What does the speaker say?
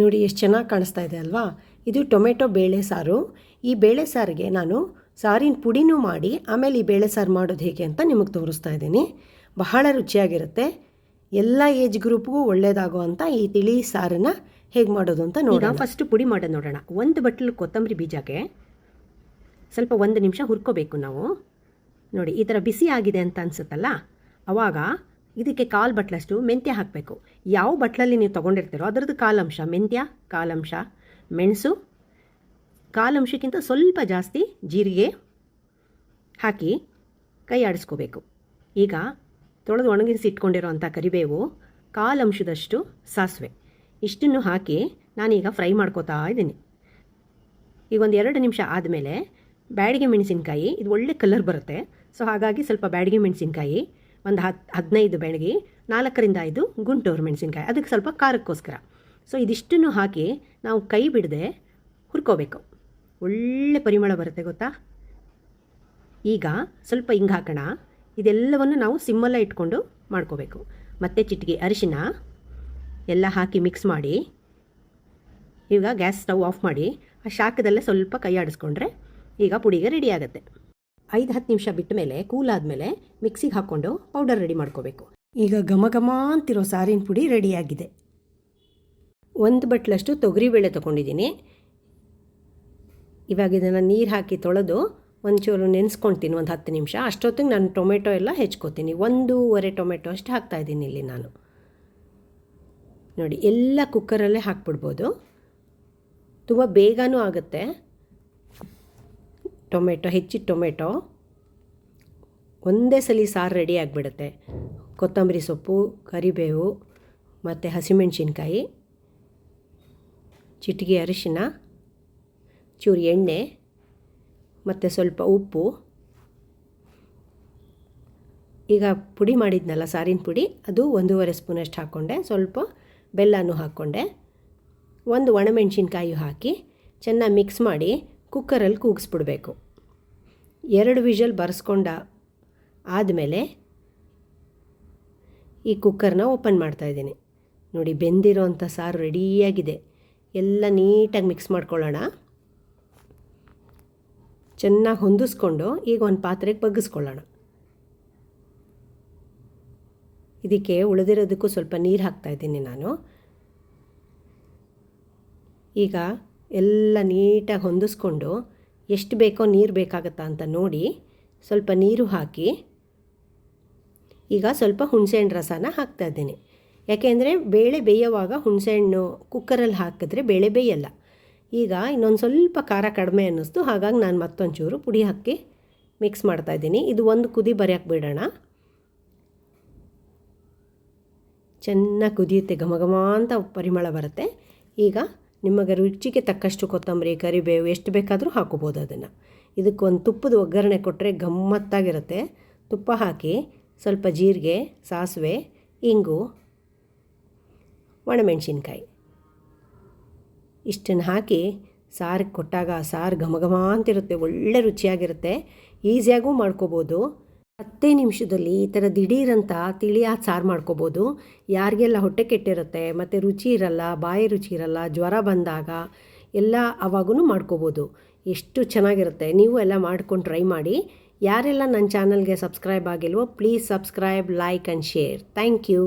ನೋಡಿ ಎಷ್ಟು ಚೆನ್ನಾಗಿ ಕಾಣಿಸ್ತಾ ಇದೆ ಅಲ್ವಾ? ಇದು ಟೊಮೆಟೊ ಬೇಳೆ ಸಾರು. ಈ ಬೇಳೆ ಸಾರಿಗೆ ನಾನು ಸಾರಿನ ಪುಡಿನೂ ಮಾಡಿ ಆಮೇಲೆ ಈ ಬೇಳೆ ಸಾರು ಮಾಡೋದು ಹೇಗೆ ಅಂತ ನಿಮಗೆ ತೋರಿಸ್ತಾ ಇದ್ದೀನಿ. ಬಹಳ ರುಚಿಯಾಗಿರುತ್ತೆ. ಎಲ್ಲ ಏಜ್ ಗ್ರೂಪ್ಗೂ ಒಳ್ಳೆಯದಾಗುವಂಥ ಈ ತಿಳಿ ಸಾರನ್ನ ಹೇಗೆ ಮಾಡೋದು ಅಂತ ನೋಡೋಣ. ಫಸ್ಟ್ ಪುಡಿ ಮಾಡೋದು ನೋಡೋಣ. ಒಂದು ಬಟ್ಲು ಕೊತ್ತಂಬರಿ ಬೀಜಕ್ಕೆ ಸ್ವಲ್ಪ ಒಂದು ನಿಮಿಷ ಹುರ್ಕೋಬೇಕು ನಾವು. ನೋಡಿ, ಈ ಥರ ಬಿಸಿ ಆಗಿದೆ ಅಂತ ಅನಿಸುತ್ತಲ್ಲ? ಅವಾಗ ಇದಕ್ಕೆ ಕಾಲು ಬಟ್ಲಷ್ಟು ಮೆಂತ್ಯ ಹಾಕಬೇಕು. ಯಾವ ಬಟ್ಲಲ್ಲಿ ನೀವು ತೊಗೊಂಡಿರ್ತೀರೋ ಅದರದ್ದು ಕಾಲಂಶ, ಮೆಂತ್ಯ, ಕಾಲಂಶ, ಮೆಣಸು, ಕಾಲಂಶಕ್ಕಿಂತ ಸ್ವಲ್ಪ ಜಾಸ್ತಿ ಜೀರಿಗೆ ಹಾಕಿ ಕೈ ಆಡಿಸ್ಕೋಬೇಕು. ಈಗ ತೊಳೆದು ಒಣಗಿಸಿ ಇಟ್ಕೊಂಡಿರೋವಂಥ ಕರಿಬೇವು ಕಾಲಂಶದಷ್ಟು ಸಾಸಿವೆ. ಇಷ್ಟನ್ನು ಹಾಕಿ ನಾನೀಗ ಫ್ರೈ ಮಾಡ್ಕೋತಾ ಇದ್ದೀನಿ. ಈಗ ಒಂದು ಎರಡು ನಿಮಿಷ ಆದಮೇಲೆ ಬ್ಯಾಡಿಗೆ ಮೆಣಸಿನ್ಕಾಯಿ, ಇದು ಒಳ್ಳೆ ಕಲರ್ ಬರುತ್ತೆ. ಸೊ ಹಾಗಾಗಿ ಸ್ವಲ್ಪ ಬ್ಯಾಡಿಗೆ ಮೆಣಸಿನ್ಕಾಯಿ ಒಂದು ಹತ್ತು ಹದಿನೈದು ಬೆಳಗ್ಗೆ ನಾಲ್ಕರಿಂದ ಐದು ಗುಂಟೂರು ಮೆಣಸಿನ್ಕಾಯಿ. ಅದಕ್ಕೆ ಸ್ವಲ್ಪ ಖಾರಕ್ಕೋಸ್ಕರ. ಸೊ ಇದಿಷ್ಟನ್ನು ಹಾಕಿ ನಾವು ಕೈ ಬಿಡದೆ ಹುರ್ಕೋಬೇಕು. ಒಳ್ಳೆ ಪರಿಮಳ ಬರುತ್ತೆ ಗೊತ್ತಾ? ಈಗ ಸ್ವಲ್ಪ ಹಿಂಗೆ ಹಾಕೋಣ. ಇದೆಲ್ಲವನ್ನು ನಾವು ಸಿಮ್ಮಲ್ಲ ಇಟ್ಕೊಂಡು ಮಾಡ್ಕೋಬೇಕು. ಮತ್ತು ಚಿಟಿಕೆ ಅರಿಶಿನ ಎಲ್ಲ ಹಾಕಿ ಮಿಕ್ಸ್ ಮಾಡಿ, ಈಗ ಗ್ಯಾಸ್ ಸ್ಟವ್ ಆಫ್ ಮಾಡಿ, ಆ ಶಾಖದಲ್ಲೇ ಸ್ವಲ್ಪ ಕೈ ಆಡಿಸ್ಕೊಂಡ್ರೆ ಈಗ ಪುಡಿಗೆ ರೆಡಿ ಆಗುತ್ತೆ. ಐದು ಹತ್ತು ನಿಮಿಷ ಬಿಟ್ಟ ಮೇಲೆ ಕೂಲ್ ಆದಮೇಲೆ ಮಿಕ್ಸಿಗೆ ಹಾಕ್ಕೊಂಡು ಪೌಡರ್ ರೆಡಿ ಮಾಡ್ಕೋಬೇಕು. ಈಗ ಘಮ ಘಮ ಅಂತಿರೋ ಸಾರಿನ ಪುಡಿ ರೆಡಿಯಾಗಿದೆ. ಒಂದು ಬಟ್ಲಷ್ಟು ತೊಗರಿಬೇಳೆ ತೊಗೊಂಡಿದ್ದೀನಿ. ಇವಾಗ ಇದನ್ನು ನೀರು ಹಾಕಿ ತೊಳೆದು ಒಂಚೂರು ನೆನೆಸ್ಕೊಳ್ತೀನಿ ಒಂದು ಹತ್ತು ನಿಮಿಷ. ಅಷ್ಟೊತ್ತಿಗೆ ನಾನು ಟೊಮೆಟೊ ಎಲ್ಲ ಹೆಚ್ಕೋತೀನಿ. ಒಂದೂವರೆ ಟೊಮೆಟೊ ಅಷ್ಟು ಹಾಕ್ತಾಯಿದ್ದೀನಿ ಇಲ್ಲಿ ನಾನು. ನೋಡಿ, ಎಲ್ಲ ಕುಕ್ಕರಲ್ಲೇ ಹಾಕ್ಬಿಡ್ಬೋದು. ತುಂಬ ಬೇಗನೂ ಆಗುತ್ತೆ. ಟೊಮೆಟೊ ಹೆಚ್ಚಿದ ಟೊಮೆಟೊ. ಒಂದೇ ಸಲ ಸಾರು ರೆಡಿ ಆಗಿಬಿಡುತ್ತೆ. ಕೊತ್ತಂಬರಿ ಸೊಪ್ಪು, ಕರಿಬೇವು ಮತ್ತು ಹಸಿಮೆಣಸಿನ್ಕಾಯಿ, ಚಿಟಿಕೆ ಅರಿಶಿನ, ಚೂರು ಎಣ್ಣೆ ಮತ್ತು ಸ್ವಲ್ಪ ಉಪ್ಪು. ಈಗ ಪುಡಿ ಮಾಡಿದ್ನಲ್ಲ ಸಾರಿನ ಪುಡಿ, ಅದು ಒಂದೂವರೆ ಸ್ಪೂನಷ್ಟು ಹಾಕ್ಕೊಂಡೆ. ಸ್ವಲ್ಪ ಬೆಲ್ಲನೂ ಹಾಕ್ಕೊಂಡೆ. ಒಂದು ಒಣಮೆಣಸಿನ್ಕಾಯಿ ಹಾಕಿ ಚೆನ್ನಾಗಿ ಮಿಕ್ಸ್ ಮಾಡಿ ಕುಕ್ಕರಲ್ಲಿ ಕೂಗಿಸ್ಬಿಡ್ಬೇಕು. ಎರಡು ವಿಷಲ್ ಬರೆಸ್ಕೊಂಡ ಆದಮೇಲೆ ಈ ಕುಕ್ಕರ್ನ ಓಪನ್ ಮಾಡ್ತಾಯಿದ್ದೀನಿ ನೋಡಿ, ಬೆಂದಿರೋ ಅಂಥ ಸಾರು ರೆಡಿಯಾಗಿದೆ. ಎಲ್ಲ ನೀಟಾಗಿ ಮಿಕ್ಸ್ ಮಾಡ್ಕೊಳ್ಳೋಣ. ಚೆನ್ನಾಗಿ ಹೊಂದಿಸ್ಕೊಂಡು ಈಗ ಒಂದು ಪಾತ್ರೆಗೆ ಬಗ್ಗಿಸ್ಕೊಳ್ಳೋಣ. ಇದಕ್ಕೆ ಉಳಿದಿರೋದಕ್ಕೂ ಸ್ವಲ್ಪ ನೀರು ಹಾಕ್ತಾಯಿದ್ದೀನಿ ನಾನು. ಈಗ ಎಲ್ಲ ನೀಟಾಗಿ ಹೊಂದಿಸ್ಕೊಂಡು ಎಷ್ಟು ಬೇಕೋ ನೀರು ಬೇಕಾಗತ್ತಾ ಅಂತ ನೋಡಿ ಸ್ವಲ್ಪ ನೀರು ಹಾಕಿ ಈಗ ಸ್ವಲ್ಪ ಹುಣಸೆಹಣ್ಣು ರಸನ ಹಾಕ್ತಾಯಿದ್ದೀನಿ ಯಾಕೆಂದರೆ ಬೇಳೆ ಬೇಯೋವಾಗ ಹುಣಸೆಹಣ್ಣು ಕುಕ್ಕರಲ್ಲಿ ಹಾಕಿದ್ರೆ ಬೇಳೆ ಬೇಯಲ್ಲ. ಈಗ ಇನ್ನೊಂದು ಸ್ವಲ್ಪ ಖಾರ ಕಡಿಮೆ ಅನ್ನಿಸ್ತು. ಹಾಗಾಗಿ ನಾನು ಮತ್ತೊಂಚೂರು ಪುಡಿ ಹಾಕಿ ಮಿಕ್ಸ್ ಮಾಡ್ತಾಯಿದ್ದೀನಿ ಇದು ಒಂದು ಕುದಿ ಬರೆಯೋಕೆ ಬಿಡೋಣ. ಚೆನ್ನಾಗಿ ಕುದಿಯುತ್ತೆ ಘಮ ಅಂತ ಪರಿಮಳ ಬರುತ್ತೆ. ಈಗ ನಿಮಗೆ ರುಚಿಗೆ ತಕ್ಕಷ್ಟು ಕೊತ್ತಂಬರಿ, ಕರಿಬೇವು ಎಷ್ಟು ಬೇಕಾದರೂ ಹಾಕೋಬೋದು ಅದನ್ನು. ಇದಕ್ಕೊಂದು ತುಪ್ಪದ ಒಗ್ಗರಣೆ ಕೊಟ್ಟರೆ ಗಮ್ಮತ್ತಾಗಿರುತ್ತೆ. ತುಪ್ಪ ಹಾಕಿ ಸ್ವಲ್ಪ ಜೀರಿಗೆ, ಸಾಸಿವೆ, ಇಂಗು, ಒಣಮೆಣಸಿನ್ಕಾಯಿ. ಇಷ್ಟನ್ನು ಹಾಕಿ ಸಾರಿಗೆ ಕೊಟ್ಟಾಗ ಸಾರು ಘಮ ಘಮ ಅಂತಿರುತ್ತೆ, ಒಳ್ಳೆ ರುಚಿಯಾಗಿರುತ್ತೆ. ಈಸಿಯಾಗೂ ಮಾಡ್ಕೋಬೋದು. ಹತ್ತೇ ನಿಮಿಷದಲ್ಲಿ ಈ ಥರ ದಿಢೀರಂತ ತಿಳಿಯಾದ ಸಾರು ಮಾಡ್ಕೋಬೋದು. ಯಾರಿಗೆಲ್ಲ ಹೊಟ್ಟೆ ಕೆಟ್ಟಿರುತ್ತೆ, ಮತ್ತು ರುಚಿ ಇರಲ್ಲ, ಬಾಯಿ ರುಚಿ ಇರಲ್ಲ, ಜ್ವರ ಬಂದಾಗ ಎಲ್ಲ ಆವಾಗೂ ಮಾಡ್ಕೋಬೋದು. ಎಷ್ಟು ಚೆನ್ನಾಗಿರುತ್ತೆ, ನೀವು ಎಲ್ಲ ಮಾಡ್ಕೊಂಡು ಟ್ರೈ ಮಾಡಿ. ಯಾರೆಲ್ಲ ನನ್ನ ಚಾನಲ್ಗೆ subscribe ಆಗಿಲ್ವೋ, please subscribe, like and share. Thank you.